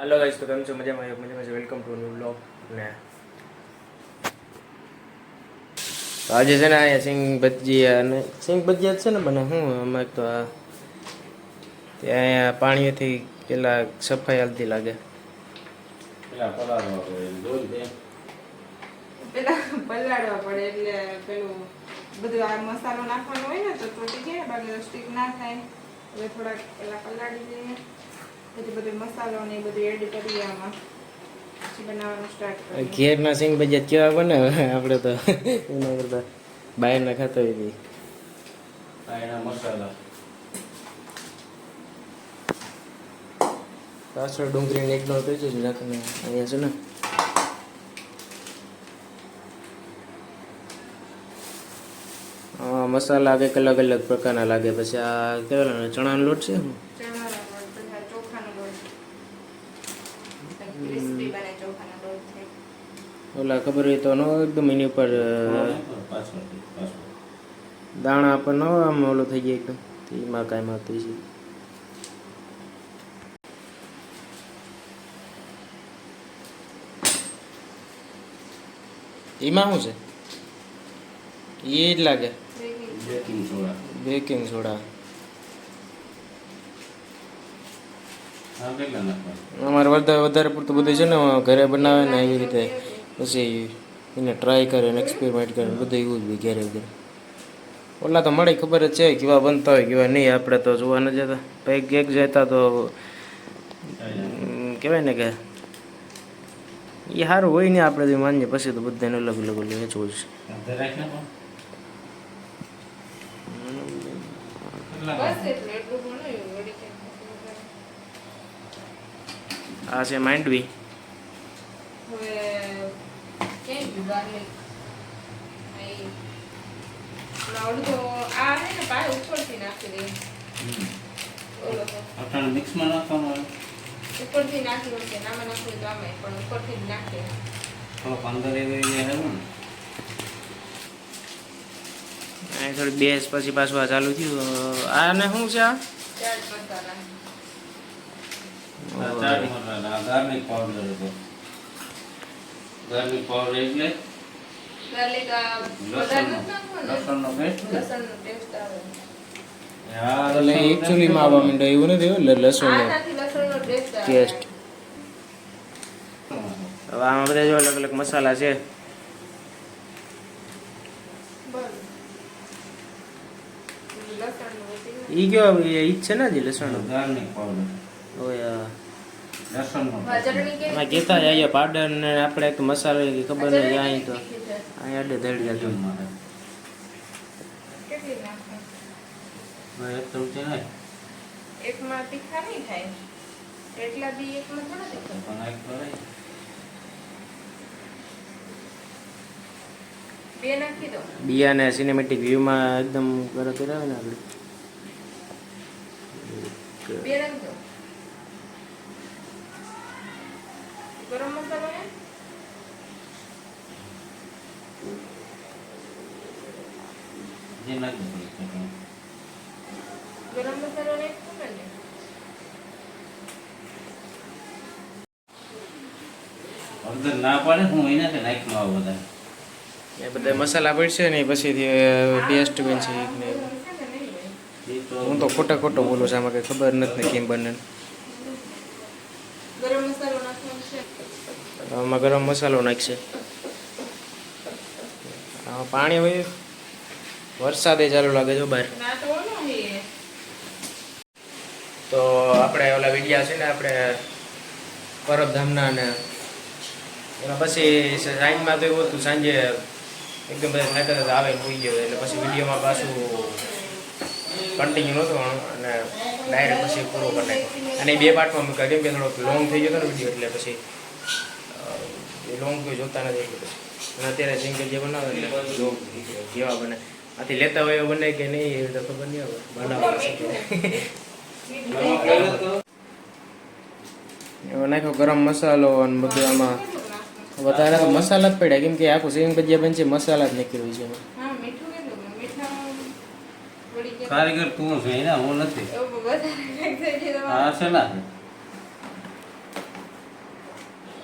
હાલો guys તો કેમ છો? મજામાં? મજામાં છે? વેલકમ ટુ ન્યુ બ્લોગ ને આજે છે ને અહીંયા સિંગ ભજીયા અને સિંગ ભજીયા જ છે ને મને હું અમે તો આ ત્યાં અહીંયા પાણીથી પેલા સફાઈ હાલતી લાગે. પેલા પલાળવા પડે એટલે પેલું બધું આ મસાલો નાખવાનો હોય ને તો તૂટી જાય બાકી સ્ટીક ના થાય. એટલે થોડાક પેલા પલાળી દઈએ પછી બધું મસાલો ને એ બધું એડ કરી આમાં. ઘેરના સિંગ ભજીયા કેવા બને આપણે તો એના કરતા બહારના ખાતા હોય બી. આ એના મસાલા. પાછળ ડુંગળીને ઇગ્નોર કરી દેજો રાખીને. અહીંયા છે ને. મસાલા કંઈક અલગ અલગ પ્રકારના લાગે. પછી આ કેવા ચણાનો લોટ છે શું? ચણાનો લોટ પછી આ ચોખાનો લોટ ક્રિસ્પી બને ચોખાનો લોટ થાય ઓલા ખબર હોય તો નો એકદમ એની ઉપર દાણા પર ન આમ ઓલું થઈ જાય એકદમ. એમાં કાંઈ માતું છે. એમાં શું છે? એ જ લાગે. Baking soda. બેકિંગ સોડા અમારે વધારે વધારે પૂરતું બધું છે ને ઘરે બનાવે ને એવી રીતે. પછી એને ટ્રાય કરે ને એક્સપેરિમેન્ટ કરે બધું એવું જ હોય ઘેરે ઘેરે. ઓલા તો મળે ખબર જ છે, કેવા બનતા હોય, કેવા નહીં, આપણે તો જોવા ન જતા. પછી કેક જતા તો કહેવાય ને કે એ સારું હોય ને આપણે માનીએ, પછી તો બધાને અલગ અલગ અલગ વેચવું છે. આ છે માંડવી. હવે ગાર્લિક અડધો આ છે ને પાય ઉપરથી નાખી દે. ઓલો તો. અટાણે મિક્સમાં નાખવાનું હોય ઉપરથી નાખી વખતે નામાં નાખવું તો આમાં પણ ઉપરથી જ નાખીએ અંદર એવી ને. થોડી બેસ પછી પાછું આ ચાલુ થયું. આને શું છે આ? ચાટ મસાલા ચાટ મસાલા ગાર્લિક પાવડર હતો ગાર્લિક પાવડર એટલે ગાર્લિક લસણનો પેસ્ટ લસણનો ટેસ્ટ આવે. આ એટલે એકચ્યુઅલીમાં આવવા માંડ્યો એવું નથી એટલે લસણ આનાથી લસણનો ટેસ્ટ આવે. ટેસ્ટ. હવે આમાં બધા જો અલગ અલગ મસાલા છે. ઈ ગયો. એ ઈ છે ને હજી લસણ ગાર્લિક પાવડર. ઓય લસણનો. આ જઈએ પાવડર ને આપણે એક મસાલો કે ખબર નહીં અહીં તો. અહીંયા અડે ધડી જતું મારે કેટલી એક ચમચી નહીં એકમાં તીખા નહીં થાય? એટલા બી એકમાં થોડા તીખા પણ એક તો નહીં બે નાખી દો. બિયાને સિનેમેટિક વ્યૂમાં એકદમ કરો કરાવે ને આપણે બે નાખી દો ગરમ મસાલો ને જે નાખી. ગરમ મસાલો ને ખબર ને હળદર ના પાડે હું એનાથી નાખી આવું બધા. એ બધા મસાલા પડશે ને પછી પેસ્ટ બનશે ને. હું તો ખોટા ખોટો બોલું છું આમાં કંઈ ખબર નથી ને કેમ બને ગરમ મસાલો નાખવાનો છે આમાં ગરમ મસાલો નાખશે. આમાં પાણી હોય, વરસાદે ચાલુ લાગે છે બહાર. તો આપણે ઓલા વિડિયા છે ને, આપણે પરબધામના ને એમાં પછી સાંજમાં તો એવું હતું, સાંજે એકદમ બધા થાક્યા હતા આવે હોઈ ગયો એટલે પછી વિડીયોમાં પાછું કન્ટિન્યુ નહોતું અને ડાયરેક્ટ પછી પૂરો કરી અને બે પાર્ટમાં મૂક્યા, કેમ કે થોડોક લોંગ થઈ ગયો હતો ને વીડિયો, એટલે પછી એ લોંગ કોઈ જોતા નથી એટલે પછી અને અત્યારે સિંગલ જે બનાવે એટલે જો જેવા બને. આથી લેતા હોય એવા બને કે નહીં એ તો ખબર નહીં હવે બનાવવા એવો નાખ્યો ગરમ મસાલો અને બધું આમાં. વધારે તો મસાલા જ પડ્યા કેમ કે આખું સિંગ ભજીયા બનશે મસાલા જ નીકળ્યું છે એમાં. હા મીઠું કેટલું મીઠા વળી ગયા. કારીગર તું છે ને હું નથી. હા છે ના.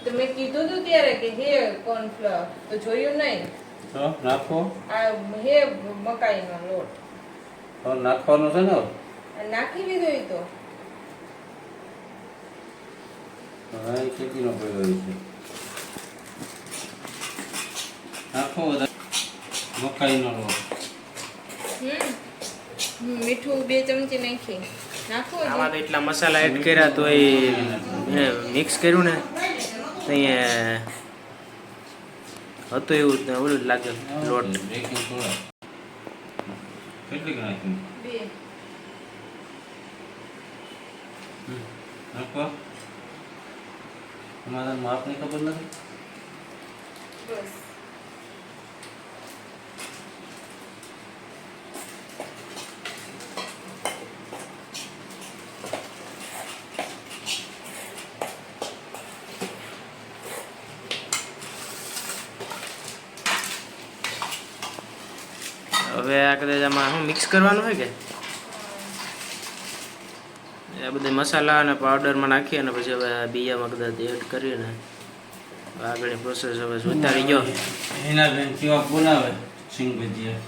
તો મેં કીધું તું ત્યારે કે હે કોર્નફ્લોર તો જોયું નહીં. તો નાખો. આ હે મકાઈનો લોટ. તો નાખવાનો છે ને નાખી દીધો એ તો. હવે એ પડ્યો છે. નાખો બધા મકાઈનો લોટ. હમ મીઠું બે ચમચી નાખી. નાખો? આમાં તો એટલા મસાલા એડ કર્યા તો એ મિક્સ કર્યું ને? અહીંયા હતું એવું જ ઓલું લાગે લોટ કેટલી નાખો તમારા માપની ખબર નથી બસ હવે આ કદાચ આમાં શું મિક્સ કરવાનું હોય કે? આ બધા મસાલા અને પાવડરમાં નાખી અને પછી હવે આ બિયામાં કદાચ એડ કરીને આગળની પ્રોસેસ હવે ઉતારી ગયો. એના બેન કેવા બોલાવે સિંગ ભજીયા?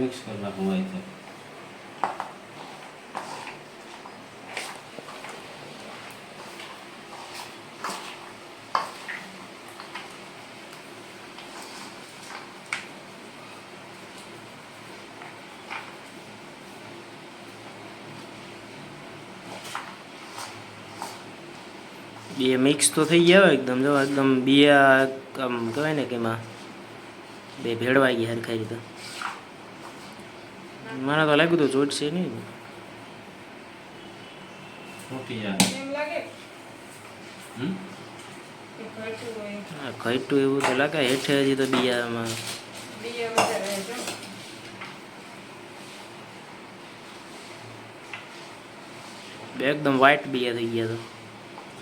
મિક્સ કરી નાખું આવી તો બે મિક્સ તો થઈ ગયા હોય એકદમ જો એકદમ બિયા આમ કહેવાય ને કે એમાં બે ભેળવાઈ ગયા હરખાઈ રીતે મને તો લાગ્યું હતું છે નહીં. ઘટ્યું એવું તો લાગે હેઠે હજી તો બિયામાં બીજા વધારે જો બે એકદમ વ્હાઈટ બિયા થઈ ગયા તો.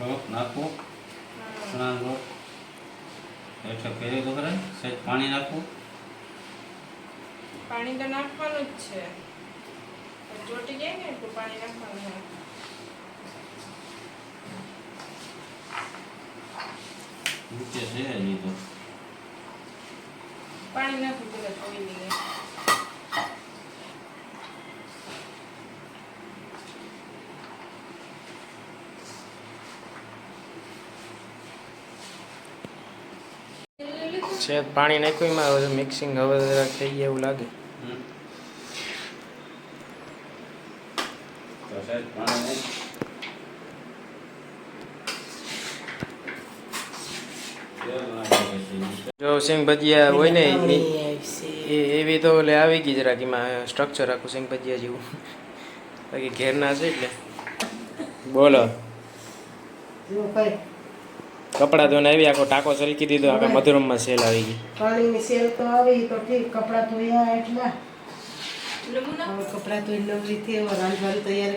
તો નાખો ચણા લોટ ફેરવી તો ખરા સહેજ પાણી નાખવું પાણી તો નાખવાનું જ છે. ચોટી જાય ને એટલું પાણી નાખવાનું. નીચે છે તો. પાણી નાખી પેલા ધોઈ લઈએ છે. પાણી નાખ્યું એમાં હવે મિક્સિંગ હવે જરાક થઈ ગયા એવું લાગે. જો સિંગ ભજીયા હોય ને એ- એ એવી તો એટલે આવી ગઈ જરાક એમાં સ્ટ્રક્ચર આખું સિંગ ભજીયા જેવું. બાકી ઘેરના છે એટલે. બોલો. કપડા ધોઈને આવી આખો ટાંકો સરકી દીધો આખા મધુરમમાં સેલ આવી ગઈ. પાણીની સેલ તો આવી તો ઠીક કપડાં ધોયા એટલા.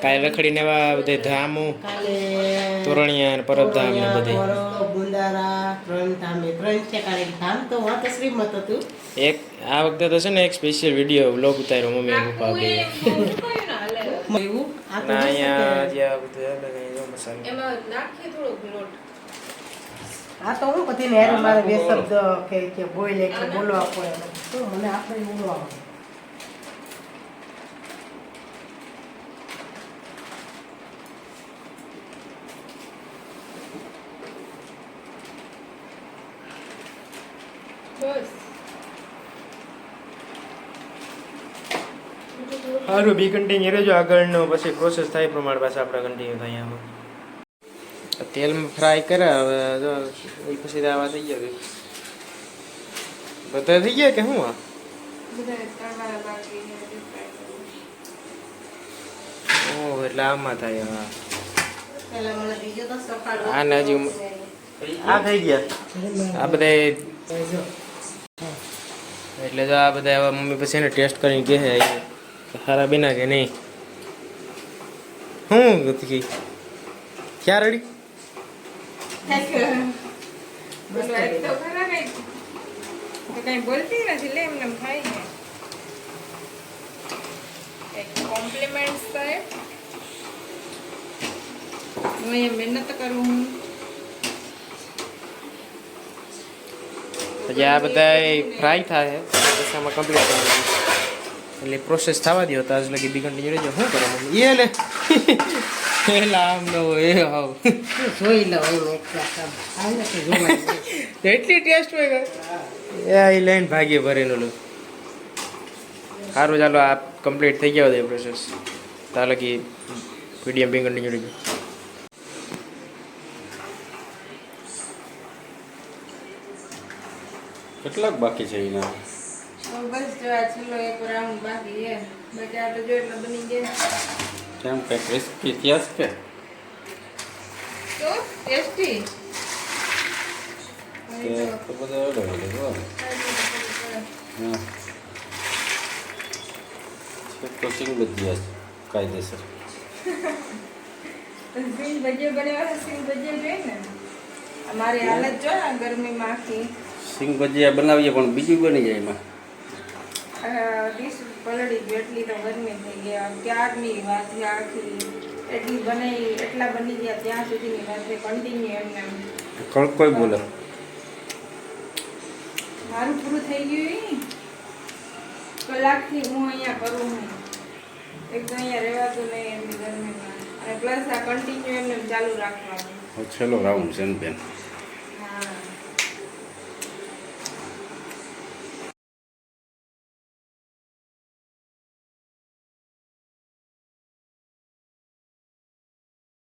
કાલે રખડીને એવા બધે ધામું તોરણિયા ને બધે. એક આ વખતે તો છે ને એક સ્પેશિયલ વીડિયો વ્લોગ ઉતાર્યો મમ્મી પપ્પા બે. નાખવું એ મૂકાયું ને હાલે. એવું? આ તો ના જો અહીંયા જે આ બધું અલગ અહીં જો મસાલો. એમાં નાખીએ થોડોક લોટ. આ તો હું પછી હેર મારે બે શબ્દ કે કે બોલે એટલે બોલવા પડે. તો મને આપણે બોલવા બસ. સારું બી કન્ટિન્યુ રહેજો આગળનો પછી પ્રોસેસ થાય પ્રમાણે પાછા આપણે કન્ટિન્યુ થાય આમાં. તેલમાં ફ્રાય કરે હવે જો એ પછી તો આવા થઈ ગયા બધા થઈ ગયા કે શું આ બધા તળવાના બાકી છે, હજી fry કરવું. ઓહ એટલે આમાં થાય હા પેલા મને બીજો તો સફાળો આને હજી ઉમ- આ થઈ ગયા આ બધા જો એટલે જો આ બધા હવે મમ્મી પછી એને ટેસ્ટ કરીને કહે છે કે સારા બિના કે નહીં? શું ગતિ ક્યાં રેડી પેલું એક તો ખરા કંઈક. કઈ. બોલતી નથી લે એમને એમ ખાઈ એક કોમ્પ્લિમેન્ટ થાય હું અહીંયા મહેનત કરું હું. પછી આ બધા ફ્રાય થાય પછી આમાં કમ્પ્લીટ કરી એટલે પ્રોસેસ થવા દો તો આજ લગી બી કન્ટિન્યુ રહેજો શું કરો? એ લે. એટલી ટેસ્ટ હોય એ આ લઈને ભાગીએ ભરેલું લો સારું ચાલો આ કમ્પ્લીટ થઈ ગયા બધા પ્રોસેસ ત્યાં લગી વીડિયો બી કન્ટિન્યુ કેટલાક બાકી છે એના? બસ જો આ છેલ્લો એક રાઉન્ડ બાકી છે. બાકી આ તો જો એટલે બની ગયા. કેમ કંઈક રેસીપી કે. હા. છે તો સિંગ બધી કાયદેસર. સિંગ ભજીયા બનાવવા સિંગ ભજીયા જોઈએ ને. અમારી હાલત જો ને ગરમીમાં આખી સિંગ ભજીયા બનાવીએ પણ બીજું બની જાય એમાં. ડીશ પલળી ગઈ એટલી તો ગરમી થઈ ગયા ક્યારની વાત આખી? એટલી બનાવી એટલા બની ગયા ત્યાં સુધીની વાત કન્ટિન્યુ એમને એમ. કડકોય બોલે? મારું પૂરું થઈ ગયું. કલાકથી હું અહીંયા કરું છું. એક તો અહીંયા રહેવાતું નહીં એમની ગરમીમાં અને પ્લસ આ કન્ટિન્યુ એમને ચાલુ રાખવાનું. છેલ્લો રાઉન્ડ છે બેન.